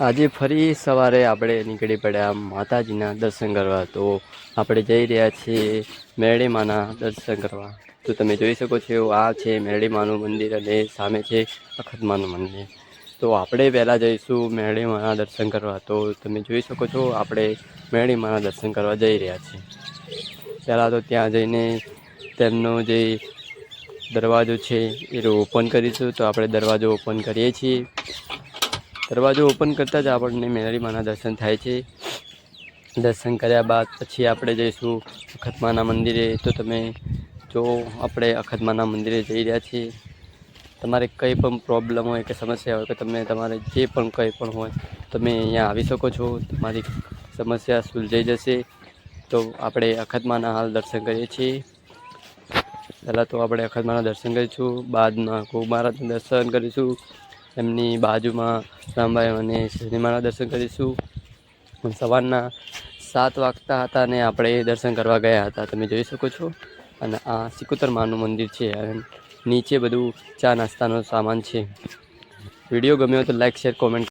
આજે ફરી સવારે આપણે નીકળી પડ્યા માતાજીના દર્શન કરવા. તો આપણે જઈ રહ્યા છીએ મેરડીમાના દર્શન કરવા. તો તમે જોઈ શકો છો, આ છે મેરડીમાનું મંદિર અને સામે છે અખતમાનું મંદિર. તો આપણે પહેલાં જઈશું મેરડીમાના દર્શન કરવા. તો તમે જોઈ શકો છો, આપણે મેરડીમાના દર્શન કરવા જઈ રહ્યા છીએ. પહેલાં તો ત્યાં જઈને તેમનો જે દરવાજો છે, એ ઓપન કરીશું. તો આપણે દરવાજો ઓપન કરીએ છીએ. દરવાજો ઓપન કરતાં જ આપણને મેરડીમાના દર્શન થાય છે. દર્શન કર્યા બાદ પછી આપણે જઈશું અખતમાના મંદિરે. તો તમે જો આપણે અખતમાના મંદિરે જઈ રહ્યા છીએ. તમારે કંઈ પણ પ્રોબ્લેમ હોય કે સમસ્યા હોય કે તમે તમારે જે પણ કંઈ પણ હોય, તમે અહીંયા આવી શકો છો. તમારી સમસ્યા સુલઝાઈ જશે. તો આપણે અખતમાના હાલ દર્શન કરીએ છીએ. પહેલાં તો આપણે અખતમાના દર્શન કરીશું. બાદમાં કુમારાના દર્શન કરીશું. એમની બાજુમાં રામભાઈ અને શનિમાના દર્શન કરીશું. સવારના સાત વાગતા હતા અને આપણે દર્શન કરવા ગયા હતા. તમે જોઈ શકો છો. અને આ સિકોતર માનું મંદિર છે અને નીચે બધું ચા નાસ્તાનો સામાન છે. વીડિયો ગમ્યો તો લાઈક શેર કોમેન્ટ